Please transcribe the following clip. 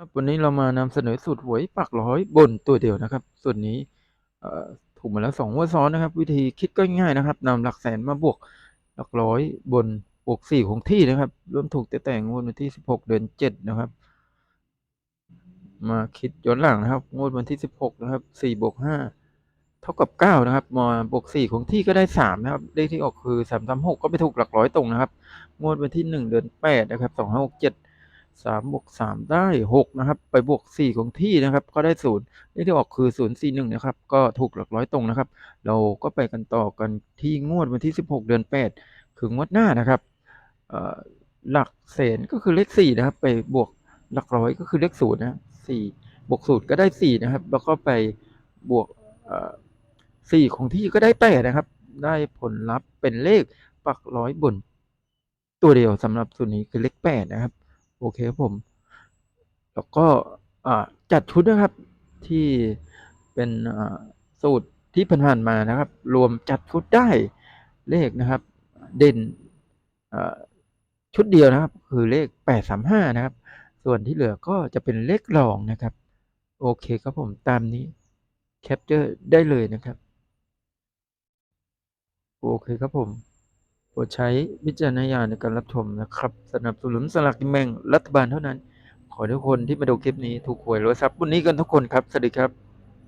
ครับวันนี้เรามานำเสนอสูตรหวยปักร้อยบนตัวเดียวนะครับส่วนนี้ถูกมาแล้วสองงวซ้อนนะครับ วิธีคิดก็ง่ายนะครับนำหลักแสนมาบวกหลักร้อยบนบวกสี่ของที่นะครับรวมถูกแต่แต่งวดวันที่สิบหกเดือนเจ็ดนะครับ มาคิดย้อนหลังนะครับ งวดวันที่สิบหกนะครับสี่บวกห้าเท่ากับเก้านะครับมาบวกสี่ของที่ก็ได้สามนะครับเลขที่ออกคือสามสามหกก็ไปถูกหลักร้อยตรงนะครับ งวดวันที่หนึ่งเดือนแปดนะครับสองห้าหกเจ็ด สามบวกสามได้หกนะครับ ไปบวกสี่ของที่นะครับ ก็ได้ศูนย์เลขที่ออกคือศูนย์สี่หนึ่งนะครับ ก็ถูกหลักร้อยตรงนะครับ เราก็ไปกันต่อกันที่งวดวันที่สิบหกเดือนแปดคืองวดหน้านะครับหลักแสนก็คือเลขสี่นะครับ ไปบวกหลักร้อยก็คือเลขศูนย์นะสี่บวกศูนย์ก็ได้สี่นะครับ แล้วก็ไปบวกสี่ของที่ก็ได้แปดนะครับ ได้ผลลัพธ์เป็นเลขปักร้อยบน ตัวเดียวสำหรับสูตรนี้คือเลขแปดนะครับ โอเคครับผม แล้วก็จัดชุดนะครับที่เป็นสูตรที่ผ่านๆมานะครับ รวมจัดชุดได้เลขนะครับ เด่นชุดเดียวนะครับ คือเลขแปดสามห้านะครับ ส่วนที่เหลือก็จะเป็นเลขรองนะครับ โอเคครับผมตามนี้แคปเจอร์ได้เลยนะครับ โอเคครับผม โปรดใช้วิจารณญาณในการรับชมนะครับ สนับสนุนสลากกินแบ่งรัฐบาลเท่านั้น ขอทุกคนที่มาดูคลิปนี้ถูกหวยรวยทรัพย์วันนี้กันทุกคนครับ สวัสดีครับ